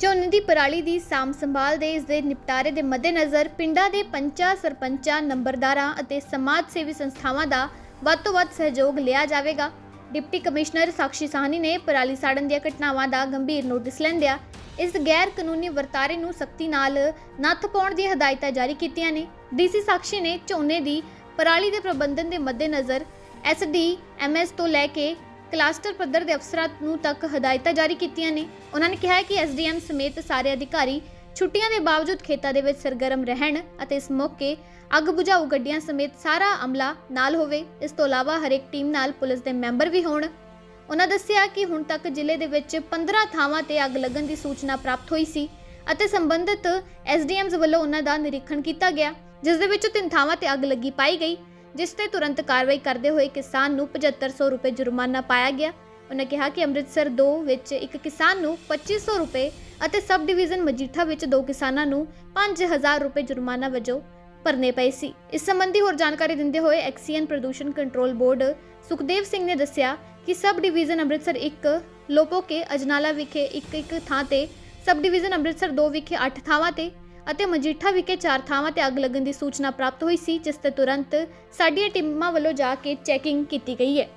ਝੋਨੇ ਦੀ ਪਰਾਲੀ ਦੀ ਸਾਂਭ ਸੰਭਾਲ ਦੇ ਇਸ ਦੇ ਨਿਪਟਾਰੇ ਦੇ ਮੱਦੇਨਜ਼ਰ ਪਿੰਡਾਂ ਦੇ ਪੰਚਾਂ, ਸਰਪੰਚਾਂ, ਨੰਬਰਦਾਰਾਂ ਅਤੇ ਸਮਾਜ ਸੇਵੀ ਸੰਸਥਾਵਾਂ ਦਾ ਵੱਧ ਤੋਂ ਵੱਧ ਸਹਿਯੋਗ ਲਿਆ ਜਾਵੇਗਾ। ਡਿਪਟੀ ਕਮਿਸ਼ਨਰ ਸਾਕਸ਼ੀ ਸਾਹਨੀ ਨੇ ਪਰਾਲੀ ਸਾੜਨ ਦੀਆਂ ਘਟਨਾਵਾਂ ਦਾ ਗੰਭੀਰ ਨੋਟਿਸ ਲੈਂਦਿਆਂ ਇਸ ਗੈਰ ਕਾਨੂੰਨੀ ਵਰਤਾਰੇ ਨੂੰ ਸਖਤੀ ਨਾਲ ਨੱਥ ਪਾਉਣ ਦੀਆਂ ਹਦਾਇਤਾਂ ਜਾਰੀ ਕੀਤੀਆਂ ਨੇ। ਡੀਸੀ ਸਾਕਸ਼ੀ ਨੇ ਝੋਨੇ ਦੀ ਪਰਾਲੀ ਦੇ ਪ੍ਰਬੰਧਨ ਦੇ ਮੱਦੇਨਜ਼ਰ ਐਸਡੀ ਐਮਐਸ ਤੋਂ ਲੈ ਕੇ ਕਲਸਟਰ ਪੱਧਰ ਦੇ ਅਫਸਰਾਂ ਨੂੰ ਤੱਕ ਹਦਾਇਤਾਂ ਜਾਰੀ ਕੀਤੀਆਂ ਨੇ। ਉਹਨਾਂ ਨੇ ਕਿਹਾ ਹੈ ਕਿ ਐਸਡੀਐਮ ਸਮੇਤ ਸਾਰੇ ਅਧਿਕਾਰੀ ਛੁੱਟੀਆਂ ਦੇ ਬਾਵਜੂਦ ਖੇਤਾਂ ਦੇ ਵਿੱਚ ਸਰਗਰਮ ਰਹਿਣ ਅਤੇ ਇਸ ਮੌਕੇ ਅੱਗ ਬੁਝਾਊ ਗੱਡੀਆਂ ਸਮੇਤ ਸਾਰਾ ਅਮਲਾ ਨਾਲ ਹੋਵੇ, ਇਸ ਤੋਂ ਇਲਾਵਾ ਹਰੇਕ ਟੀਮ ਨਾਲ ਪੁਲਿਸ ਦੇ ਮੈਂਬਰ ਵੀ ਹੋਣ। ਉਹਨਾਂ ਦੱਸਿਆ ਕਿ ਹੁਣ ਤੱਕ ਜ਼ਿਲ੍ਹੇ ਦੇ ਵਿੱਚ 15 ਥਾਵਾਂ ਤੇ ਅੱਗ ਲੱਗਣ ਦੀ ਸੂਚਨਾ ਪ੍ਰਾਪਤ ਹੋਈ ਸੀ ਅਤੇ ਸੰਬੰਧਿਤ ਐਸਡੀਐਮਸ ਵੱਲੋਂ ਉਹਨਾਂ ਦਾ ਨਿਰੀਖਣ ਕੀਤਾ ਗਿਆ, ਜਿਸ ਦੇ ਵਿੱਚ ਤਿੰਨ ਥਾਵਾਂ ਤੇ ਅੱਗ ਲੱਗੀ ਪਾਈ ਗਈ। ਜਿਸ ਤੇ ਤੁਰੰਤ ਕਾਰਵਾਈ ਕਰਦੇ ਹੋਏ ਕਿਸਾਨ ਨੂੰ 7500 ਰੁਪਏ ਜੁਰਮਾਨਾ ਪਾਇਆ ਗਿਆ। ਉਹਨਾਂ ਕਿਹਾ ਕਿ ਅੰਮ੍ਰਿਤਸਰ 2 ਵਿੱਚ ਇੱਕ ਕਿਸਾਨ ਨੂੰ 2500 ਰੁਪਏ ਅਤੇ ਸਬ ਡਿਵੀਜ਼ਨ ਮਜੀਠਾ ਵਿੱਚ ਦੋ ਕਿਸਾਨਾਂ ਨੂੰ 5000 ਰੁਪਏ ਜੁਰਮਾਨਾ ਵਜੋਂ ਭਰਨੇ ਪਏ ਸੀ। ਇਸ ਸੰਬੰਧੀ ਹੋਰ ਜਾਣਕਾਰੀ ਦਿੰਦੇ ਹੋਏ ਐਕਸੀਐਨ ਪ੍ਰਦੂਸ਼ਣ ਕੰਟਰੋਲ ਬੋਰਡ ਸੁਖਦੇਵ ਸਿੰਘ ਨੇ ਦੱਸਿਆ ਕਿ ਸਬ ਡਿਵੀਜ਼ਨ ਅੰਮ੍ਰਿਤਸਰ 1 ਲੋਪੋਕੇ, ਅਜਨਾਲਾ ਵਿਖੇ ਇੱਕ ਇੱਕ ਥਾਂ ਤੇ, ਸਬ ਡਿਵੀਜ਼ਨ ਅੰਮ੍ਰਿਤਸਰ 2 ਵਿਖੇ 8 ਥਾਵਾਂ ਤੇ ਅਤੇ ਮਜੀਠਾ ਵਿਖੇ ਚਾਰ ਥਾਵਾਂ ਤੇ ਅੱਗ ਲੱਗਣ ਦੀ ਸੂਚਨਾ ਪ੍ਰਾਪਤ ਹੋਈ ਸੀ, ਜਿਸ ਤੇ ਤੁਰੰਤ ਸਾਡੀਆਂ ਟੀਮਾਂ ਵੱਲੋਂ ਜਾ ਕੇ ਚੈਕਿੰਗ ਕੀਤੀ ਗਈ ਹੈ।